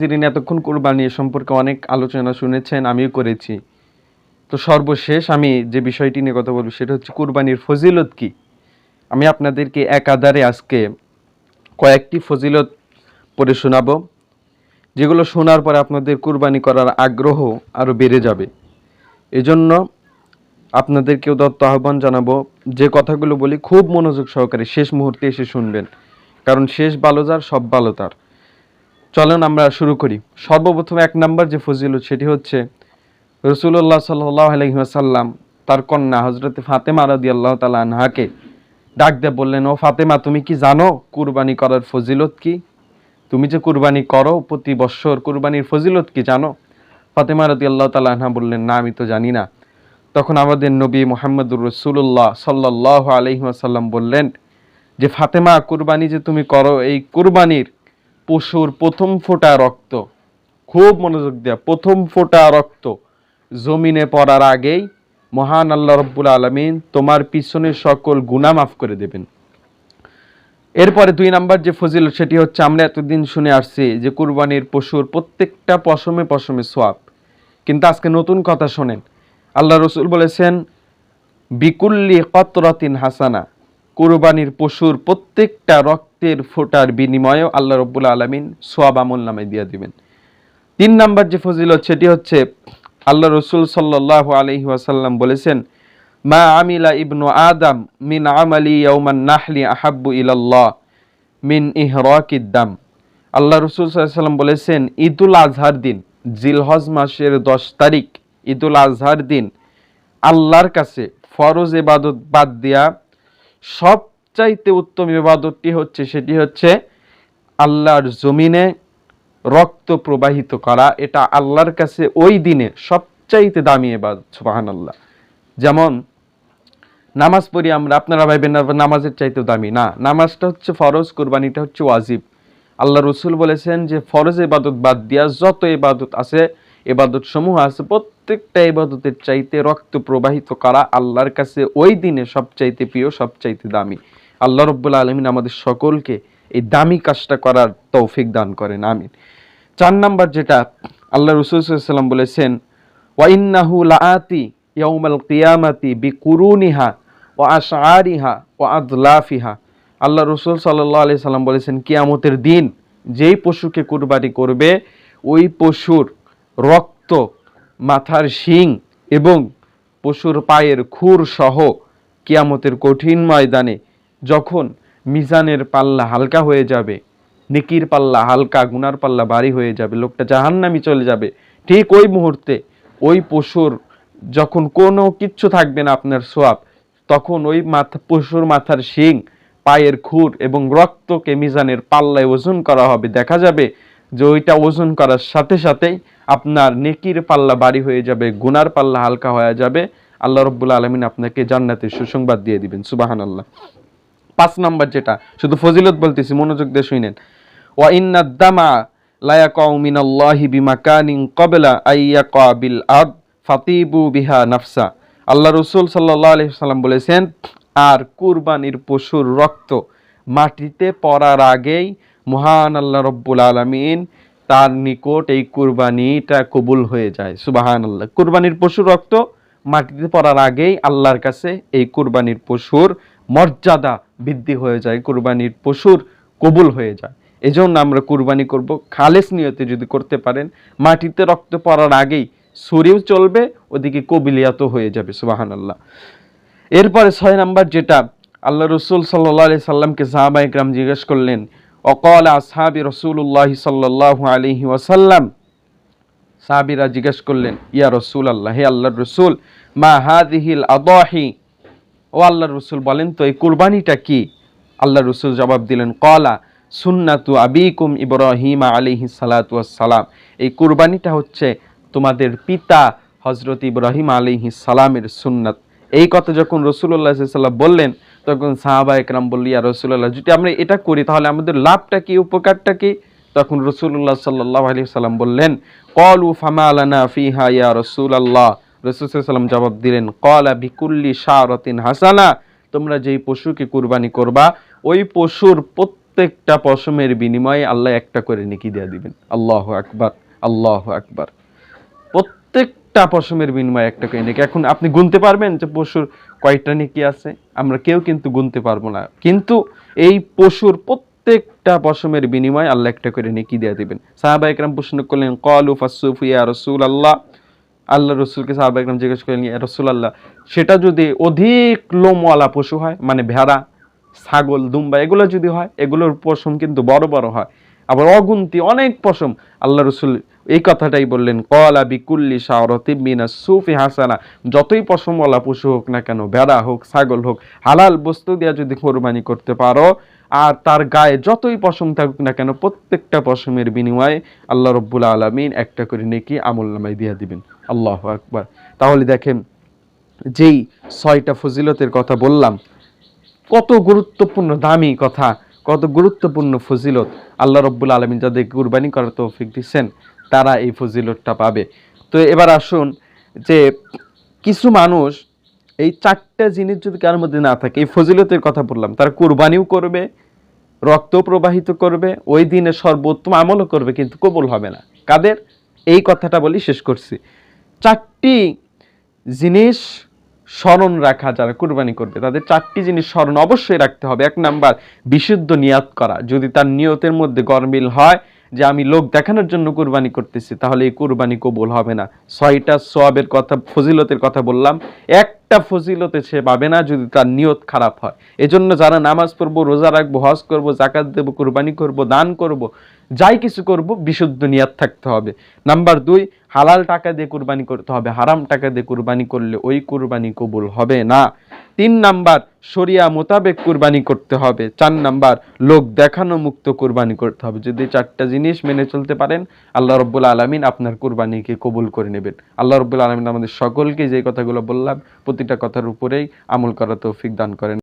যিনি এতক্ষণ কোরবানি সম্পর্কে অনেক আলোচনা শুনেছেন, আমিও করেছি। তো সর্বশেষ আমি যে বিষয়টি নিয়ে কথা বলব সেটা হচ্ছে কুরবানির ফজিলত কি? আমি আপনাদেরকে একাধারে আজকে কয়েকটি ফজিলত পড়ে শোনাবো, যেগুলো শোনার পরে আপনাদের কুরবানি করার আগ্রহ আরও বেড়ে যাবে। এজন্য আপনাদেরকেও দত্ত আহ্বান জানাব, যে কথাগুলো বলি খুব মনোযোগ সহকারে শেষ মুহূর্তে এসে শুনবেন, কারণ শেষ ভালো যার, সব ভালো তার। চলেন আমরা শুরু করি। সর্বপ্রথম এক নাম্বার যে ফজিলত, সেটি হচ্ছে রসুল্লাহ সাল্লাহ আলহিহাসাল্লাম তার কন্যা হজরতে ফাতেমা রাদি আল্লাহ তালা আনহাকে ডাক দিয়ে বললেন, ও ফাতেমা, তুমি কি জানো কুরবানি করার ফজিলত কি? তুমি যে কুরবানি করো প্রতি বৎসর কুরবানির ফজিলত কি জানো? ফাতেমা রাদি আল্লাহ তালা আনহা বললেন, না, আমি তো জানি না। তখন আমাদের নবী মোহাম্মদুর রসুল্লাহ সাল্লাহ আলহিহাসাল্লাম বললেন যে, ফাতেমা, কুরবানি যে তুমি করো, এই কুরবানির পশুর প্রথম ফোঁটা রক্ত। খুব মনোযোগ দেয়া, প্রথম ফোঁটা রক্ত। জমিনে পড়ার আগেই মহান আল্লাহ রব্বুল আলমিন তোমার পিছনে সকল গুনাহ মাফ করে দেবেন। এরপরে দুই নাম্বার যে ফজিল সেটি হচ্ছে আমরা এতদিন শুনে আসছি যে কুরবানির পশুর প্রত্যেকটা পশমে পশমে সোয়াব। কিন্তু আজকে নতুন কথা শোনেন, আল্লাহ রসুল বলেছেন, বিকুল্লি কতরাতিন হাসানা কুরবানির পশুর প্রত্যেকটা রক্তের ফোটার বিনিময়েও আল্লাহ রব্বুল আলমিন সোয়াব আমল নামে দিয়ে দিবেন। তিন নাম্বার যে ফজিলত, সেটি হচ্ছে আল্লাহ রসুল সাল্লাহ আলহি ওয়াসাল্লাম বলেছেন, মা আমিলা ইবনু আদম মিন আমালি ইয়াউমান নাহলি আহাব্বু ইলাল্লাহ মিন ইহরাকিদ্দাম আল্লাহ রসুল সাল্লাম বলেছেন, ঈদুল আজহার দিন, জিলহজ মাসের দশ তারিখ, ঈদুল আজহার দিন, আল্লাহর কাছে ফরজ এবাদত বাদ দিয়া সবচাইতে উত্তম ইবাদতটি হচ্ছে, সেটি হচ্ছে আল্লাহর জমিনে রক্ত প্রবাহিত করা। এটা আল্লাহর কাছে ওই দিনে সবচাইতে দামি এবাদত সুবাহান আল্লাহ যেমন নামাজ পড়ি আমরা, আপনারা ভাইবেন নামাজের চাইতেও দামি। না, নামাজটা হচ্ছে ফরজ, কোরবানিটা হচ্ছে ওয়াজিব। আল্লাহ রসুল বলেছেন যে, ফরজ এবাদত বাদ দিয়া যত এবাদত আছে এবাদত সমূহ আছে, প্রত্যেকটা এবাদতের চাইতে রক্ত প্রবাহিত করা আল্লাহর কাছে ওই দিনে সবচাইতে প্রিয়, সবচাইতে দামি। আল্লাহ রব্বুল আলমিন আমাদের সকলকে এই দামি কাজটা করার তৌফিক দান করেন, আমিন। চার নাম্বার যেটা আল্লাহ রসুলাম বলেছেন ওয়াইন্নাহু লাআতি ইয়াউমাল কিয়ামাতি বিকুরুনিহা ও আশআরিহা ও আদলাফিহা। আল্লাহ রসুল সাল্লাহ আলি সাল্লাম বলেছেন, কিয়ামতের দিন যেই পশুকে কুরবানি করবে, ওই পশুর রক্ত, মাথার শিং এবং পশুর পায়ের খুর সহ কিয়ামতের কঠিন ময়দানে যখন মিজানের পাল্লা হালকা হয়ে যাবে, নেকির পাল্লা হালকা, গুনার পাল্লা ভারী হয়ে যাবে, লোকটা জাহান্নামি চলে যাবে, ঠিক ওই মুহূর্তে ওই পশুর যখন কোনো কিচ্ছু থাকবে না আপনার সোয়াব, তখন ওই মাথা, পশুর মাথার শিং, পায়ের খুর এবং রক্তকে মিজানের পাল্লায় ওজন করা হবে। দেখা যাবে যে ওইটা ওজন করার সাথে সাথেই আপনার নেকির পাল্লা বাড়ি হয়ে যাবে, গুনার পাল্লা হালকা হয়ে যাবে। আল্লাহ রব্বুল আলমিন আপনাকে জান্নাতের সুসংবাদ দিয়ে দিবেন। সুবাহান আল্লাহ পাঁচ নাম্বার যেটা, শুধু ফজিলত বলতেছি, মনোযোগ দিয়ে শুনেন। ওয়া ইন্না দামা আরদ ফাতিবু বিহা নাফসা। আল্লাহ রসুল আলাইহি সাল্লাম বলেছেন, আর কুরবানির পশুর রক্ত মাটিতে পড়ার আগেই মহান আল্লাহ রব্বুল আলামিন তার নিকট এই কুরবানিটা কবুল হয়ে যায়। সুবাহান আল্লাহ কুরবানির পশুর রক্ত মাটিতে পড়ার আগেই আল্লাহর কাছে এই কুরবানির পশুর মর্যাদা বৃদ্ধি হয়ে যায়, কুরবানির পশুর কবুল হয়ে যায়। এজন্য আমরা কুরবানি করব। খালেস নিয়তে যদি করতে পারেন, মাটিতে রক্ত পড়ার আগেই শরীর চলবে, ওদিকে কবিলিয়াত হয়ে যাবে সুবাহান আল্লাহ এরপরে ছয় নাম্বার যেটা, আল্লাহ রসুল সাল্লাহ সাল্লামকে সাহাবা ইকরাম জিজ্ঞেস করলেন, অকল আসহাবি রসুল্লাহ সাল্লাহ আলহি ওয়াসাল্লাম? সাহাবিরা জিজ্ঞেস করলেন, ইয়া রসুল আল্লাহ হে আল্লাহ রসুল, মা হাদিহিল আদাহি ও আল্লাহ রসুল বলেন, তো এই কুরবানিটা কি? আল্লাহ রসুল জবাব দিলেন, কলা সুন্নাতু আবিকুম ইব্রাহিম আলিহি সালাম এই কুরবানিটা হচ্ছে তোমাদের পিতা হজরত ইব্রাহিম আলিহি সালামের সুন্নাত। এই কথা যখন রসুল্লাহ সাল্লাম বললেন, তখন সাহাবা একরাম বললি আর রসুল্লাহ যদি আমরা এটা করি, তাহলে আমাদের লাভটা কি, উপকারটা কি? তখন রসুল্লাহ সাল্লাহ আলি সাল্লাম বললেন কল উ ফামা আলানা ফিহা ইয়া রসুল আল্লাহ রসুলাম জবাব দিলেন কলা বিকুল্লি শাহরতিন হাসানা তোমরা যেই পশুকে কুরবানি করবা, ওই পশুর প্রত্যেকটা পশমের বিনিময়ে আল্লাহ একটা করে নেকি দিয়ে দিবেন। আল্লাহ আকবার আল্লাহ আকবার। প্রত্যেকটা পশমের বিনিময়ে একটা করে নেকি। এখন আপনি গুনতে পারবেন যে পশুর কয়টা নেকি আছে? আমরা কেউ কিন্তু গুনতে পারব না। কিন্তু এই পশুর প্রত্যেকটা পশমের বিনিময়ে আল্লাহ একটা করে নেকি দিয়ে দিবেন। সাহাবা একরাম প্রশ্ন করলেন কলু ফাসুফু ইয়া রসুল আল্লাহ আল্লাহ রসুলকে সাহাবা একরাম জিজ্ঞেস করলেন রসুল আল্লাহ সেটা যদি অধিক লোমওয়ালা পশু হয় মানে ভেড়া, ছাগল, দুম্বা, এগুলো যদি হয়, এগুলোর পশম কিন্তু বড় বড় হয়, আবার অগুন্তি অনেক পশম, আল্লাহ রসুল এই কথাটাই বললেন কলা বিকুল্লি শাহরতি মিনা সুফি হাসানা যতই পশমওয়ালা পশু হোক না কেন, ভেড়া হোক, ছাগল হোক, হালাল বস্তু দিয়ে যদি কোরবানি করতে পারো, আর তার গায়ে যতই পশম থাকুক না কেন, প্রত্যেকটা পশমের বিনিময়ে আল্লাহ রব্বুল আলমিন একটা করে নেকি আমল নামাই দিয়ে দিবেন। আল্লাহ আকবার। তাহলে দেখেন, যেই ছয়টা ফজিলতের কথা বললাম, কত গুরুত্বপূর্ণ, দামি কথা, কত গুরুত্বপূর্ণ ফজিলত আল্লাহ রব্বুল আলমিন যাদের কুরবানি করার তৌফিক দিচ্ছেন, তারা এই ফজিলতটা পাবে। তো এবার আসুন যে কিছু মানুষ, এই চারটা জিনিস যদি কার মধ্যে না থাকে, এই ফজিলতের কথা বললাম, তারা কুরবানিও করবে, রক্ত প্রবাহিত করবে, ওই দিনে সর্বোত্তম আমলও করবে, কিন্তু কবুল হবে না। কাদের? এই কথাটা বলি শেষ করছি। চারটি জিনিস স্মরণ রাখা যারা কুরবানি করবে, তাদের চারটি জিনিস স্মরণ অবশ্যই রাখতে হবে। এক নাম্বার, বিশুদ্ধ নিয়াত করা। যদি তার নিয়তের মধ্যে গরমিল হয় যে আমি লোক দেখানোর জন্য কুরবানি করতেছি, তাহলে এই কুরবানি কবুল হবে না। ছয়টা সোয়াবের কথা, ফজিলতের কথা বললাম। একটা ফজিলতে সে পাবে না যদি তার নিয়ত খারাপ হয়। এজন্য যারা নামাজ পড়ব, রোজা রাখব, হজ করব জাকাত দেবো, কুরবানি করব, দান করব যাই কিছু করব, বিশুদ্ধ নিয়াত থাকতে হবে। নাম্বার দুই, হালাল টাকা দিয়ে কুরবানি করতে হবে। হারাম টাকা দিয়ে কুরবানি করলে ওই কুরবানি কবুল হবে না। তিন নাম্বার, শরিয়া মোতাবেক কুরবানি করতে হবে। চার নাম্বার, লোক দেখানো মুক্ত কুরবানি করতে হবে। যদি চারটা জিনিস মেনে চলতে পারেন, আল্লাহ রব্বুল আলমিন আপনার কুরবানিকে কবুল করে নেবেন। আল্লাহ রব্বুল আলমিন আমাদের সকলকে যে কথাগুলো বললাম, প্রতিটা কথার উপরেই আমল করা তৌফিক দান করেন।